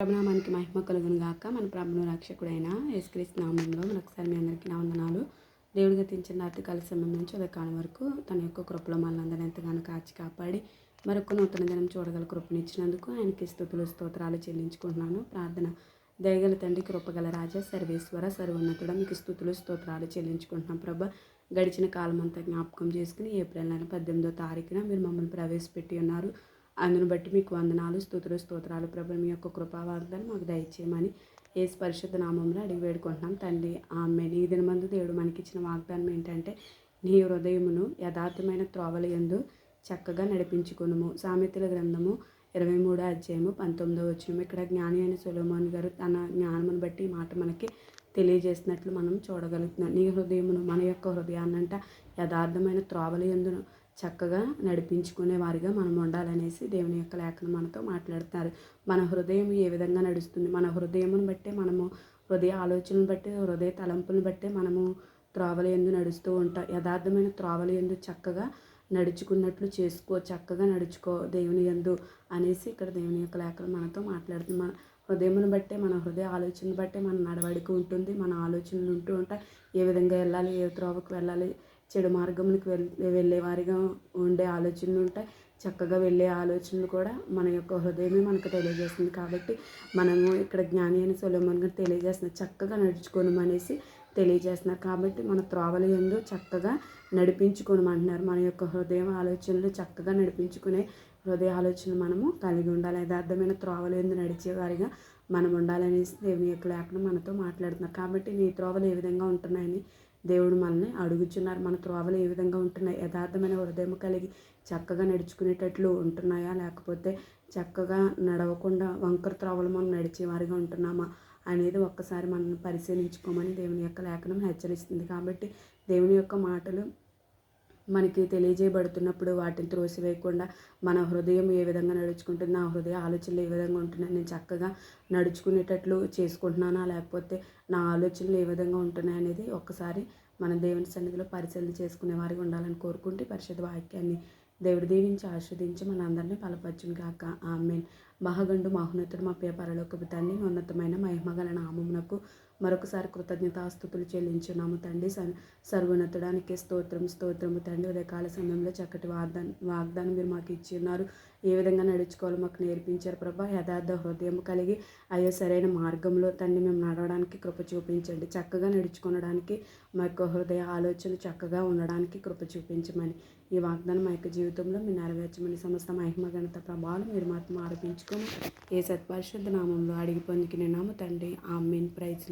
ప్రభునామానికి మహిమ కలుగును గాక. మన ప్రభును రక్షకుడైన యేసుక్రీస్తు నామంలో మరొకసారి మీ అందరికీ నా వందనాలు. దేవుడు గతించిన రాత్రికాల సమయం నుంచి ఉదయకాలం వరకు తన యొక్క కృపలో మనందరిని ఎంతగానో కాచి కాపాడి మరొక నూతన దినం చూడగల కృపనిచ్చినందుకు ఆయనకి స్థుతులు స్తోత్రాలు చెల్లించుకుంటున్నాను. ప్రార్థన దయగల తండ్రి కృపగల రాజా సర్వేశ్వర సర్వోన్నతుడ మీకు స్థుతులు స్తోత్రాలు చెల్లించుకుంటున్నాం ప్రభ. గడిచిన కాలం అంతా జ్ఞాపకం చేసుకుని ఏప్రిల్ నెల పద్దెనిమిదో తారీఖున మీరు మమ్మల్ని ప్రవేశపెట్టి ఉన్నారు. అందును బట్టి మీకు వందనాలు స్థుతులు స్తోత్రాలు ప్రభు మీ యొక్క కృపా మాకు దయచేయమని ఏ పరిశుద్ధ నామంలో అడిగి వేడుకుంటున్నాం తండ్రి. ఆమె ఈ దినమందు దేవుడు మనకి ఇచ్చిన వాగ్దానం ఏంటంటే నీ హృదయమును యథార్థమైన త్రోవల ఎందు చక్కగా నడిపించుకునుము. సామెతల గ్రంథము ఇరవై మూడో అధ్యాయము పంతొమ్మిదో వచ్చిన ఇక్కడ జ్ఞాని అయిన సులోమోన్ గారు తన జ్ఞానమును బట్టి ఈ మాట మనకి తెలియజేసినట్లు మనం చూడగలుగుతున్నాం. నీ హృదయమును మన యొక్క హృదయాన్నంట యథార్థమైన త్రోవల ఎందును చక్కగా నడిపించుకునే వారిగా మనం ఉండాలనేసి దేవుని యొక్క లేఖను మనతో మాట్లాడతారు. మన హృదయం ఏ విధంగా నడుస్తుంది? మన హృదయమును బట్టే మనము హృదయ ఆలోచనలు బట్టి హృదయ తలంపులను బట్టే మనము త్రోవల ఎందు నడుస్తూ ఉంటాం. యథార్థమైన త్రోవల ఎందు చక్కగా నడుచుకున్నట్లు చేసుకో చక్కగా నడుచుకో దేవుని ఎందు అనేసి ఇక్కడ దేవుని యొక్క లేఖలు మనతో మాట్లాడుతుంది. మన హృదయమును బట్టే మన హృదయ ఆలోచనను బట్టే మన నడవడిక ఉంటుంది మన ఆలోచనలు ఉంటూ ఉంటాయి. ఏ విధంగా వెళ్ళాలి? ఏ త్రోవకు వెళ్ళాలి? చెడు మార్గంలోకి వెళ్ళే వెళ్ళేవారిగా ఉండే ఆలోచనలు ఉంటాయి. చక్కగా వెళ్ళే ఆలోచనలు కూడా మన యొక్క హృదయమే మనకు తెలియజేస్తుంది. కాబట్టి మనము ఇక్కడ జ్ఞాని అని సొలమన్ గారు తెలియజేస్తున్నారు. చక్కగా నడుచుకోనమనేసి తెలియజేస్తున్నారు. కాబట్టి మన త్రోవల ఎందు చక్కగా నడిపించుకోనమంటున్నారు. మన యొక్క హృదయం ఆలోచనలు చక్కగా నడిపించుకునే హృదయ ఆలోచన మనము కలిగి ఉండాలి. యథార్థమైన త్రోవలు ఎందు నడిచేవారిగా మనం ఉండాలనేసి దేవుని యొక్క లేఖనం మనతో మాట్లాడుతున్నారు. కాబట్టి నీ త్రోవలు ఏ విధంగా ఉంటున్నాయని దేవుడు మనల్ని అడుగుచున్నారు. మన త్రోవలు ఏ విధంగా ఉంటున్నాయి? యథార్థమైన హృదయం కలిగి చక్కగా నడుచుకునేటట్లు ఉంటున్నాయా? లేకపోతే చక్కగా నడవకుండా వంకర త్రోవలు మనం నడిచేవారిగా ఉంటున్నామా? అనేది ఒక్కసారి మనం పరిశీలించుకోమని దేవుని యొక్క లేఖనం హెచ్చరిస్తుంది. కాబట్టి దేవుని యొక్క మాటలు మనకి తెలియజేయబడుతున్నప్పుడు వాటిని త్రోసివేయకుండా మన హృదయం ఏ విధంగా నడుచుకుంటుంది నా హృదయ ఆలోచనలు ఏ విధంగా ఉంటున్నాయి నేను చక్కగా నడుచుకునేటట్లు చేసుకుంటున్నానా? లేకపోతే నా ఆలోచనలు ఏ విధంగా ఉంటున్నాయి అనేది ఒక్కసారి మన దేవుని సన్నిధిలో పరిశీలన చేసుకునే వారికి ఉండాలని కోరుకుంటే పరిషత్ వాక్యాన్ని దేవుడు దీవించి ఆస్వాదించి మన అందరినీ బలపరచును కాక ఆమెన్. మహగండు మహోన్నతుడు మా పేపరలోకి తండ్రి ఉన్నతమైన మహిమగల నామమునకు మరొకసారి కృతజ్ఞతాస్థుతులు చెల్లించున్నాము తండ్రి. సర్వోన్నతుడానికి స్తోత్రం స్తోత్రము తండ్రి. ఉదయకాల సమయంలో చక్కటి వాగ్దానం వాగ్దానం మీరు మాకు ఇచ్చి ఉన్నారు. ఏ విధంగా నడుచుకోవాలో మాకు నేర్పించారు ప్రభా. యథార్థ హృదయం కలిగి అయ్యో సరైన మార్గంలో తండ్రి మేము నడవడానికి కృప చూపించండి. చక్కగా నడుచుకోవడానికి మా యొక్క హృదయ ఆలోచన చక్కగా ఉండడానికి కృప చూపించమని ఈ వాగ్దానం మా యొక్క జీవితంలో మీరు నెరవేర్చమని సమస్త మహిమ గణత ప్రభావం మీరు మాత్రం ఆరోపించుకొని ఏ సత్పరిశుద్ధ నామంలో అడిగి పొందికి నామ తండ్రి. ఆ మీన్ ప్రైజ్